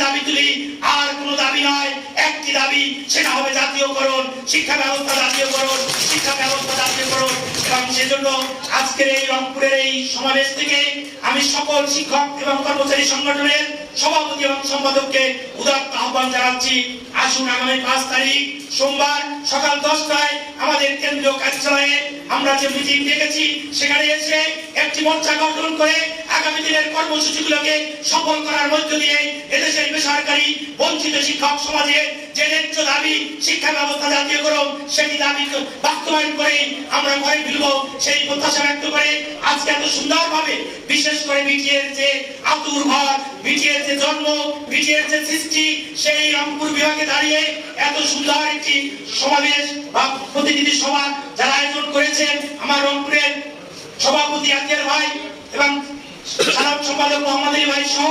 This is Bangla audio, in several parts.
দাবি তুলি। আর কোনো দাবি নয়, একটি দাবি, সেটা হবে জাতীয়করণ, শিক্ষা ব্যবস্থা জাতীয়করণ, শিক্ষা ব্যবস্থা জাতীয়করণ। এবং সেজন্য আজকের এই রংপুরের এই সমাবেশ থেকে আমি সকল শিক্ষক এবং কর্মচারী সংগঠনের সভাপতি এবং সম্পাদককে উদাত্ত আহ্বান জানাচ্ছি। আসুন আগামী পাঁচ তারিখ সোমবার সকাল দশটায় আমাদের কেন্দ্রীয় কার্যালয়ে আমরা যে মিটিং ডেকেছি, সেখানে এসে একটি মোর্চা গঠন করে আগামী দিনের কর্মসূচিগুলোকে সফল করার মধ্য দিয়ে এদেশের বেসরকারি বঞ্চিত শিক্ষক সমাজের যে ন্যায্য দাবি শিক্ষা ব্যবস্থা জাতীয়করণ সেটি দাবি বাস্তবায়ন করে আমরা ভয় ফিরব সেই প্রত্যাশা ব্যক্ত করে আজকে এত সুন্দরভাবে, বিশেষ করে বিটিএর যে আতুর ঘর, বিটিএর যে জন্ম, বিটিএর যে সৃষ্টি, সেই রংপুর বিভাগে দাঁড়িয়ে এত সুন্দর একটি সমাবেশ বা প্রতিনিধি সভা যারা আয়োজন করেছেন, আমার রংপুরের সভাপতি আজকের ভাই এবং সাধারণ সম্পাদক মোহাম্মদ আলী ভাই সহ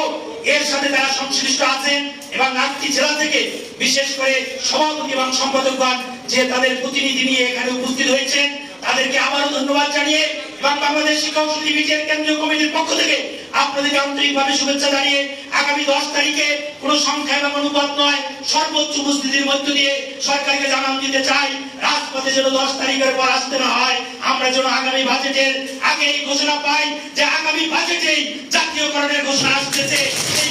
এর সাথে যারা সংশ্লিষ্ট আছেন এবং নাটকি জেলা থেকে বিশেষ করে সভাপতি এবং সম্পাদকগণ যে তাদের প্রতিনিধি নিয়ে এখানে উপস্থিত হয়েছেন তাদেরকে আবারও ধন্যবাদ জানিয়ে এবং বাংলাদেশ শিক্ষক বিজের কেন্দ্রীয় কমিটির পক্ষ থেকে আপনাদেরকে আন্তরিকভাবে শুভেচ্ছা জানিয়ে আগামী দশ তারিখে কোনো সংখ্যা এবং অনুপাত নয়, সর্বোচ্চ উপস্থিতির মধ্য দিয়ে সরকারকে জানান দিতে চাই। রাজপথে যেন দশ তারিখের পর আসতে না হয়, আমরা যেন আগামী বাজেটের আগেই ঘোষণা পাই যে আগামী বাজেটেই জাতীয়করণের ঘোষণা আসতেছে। এই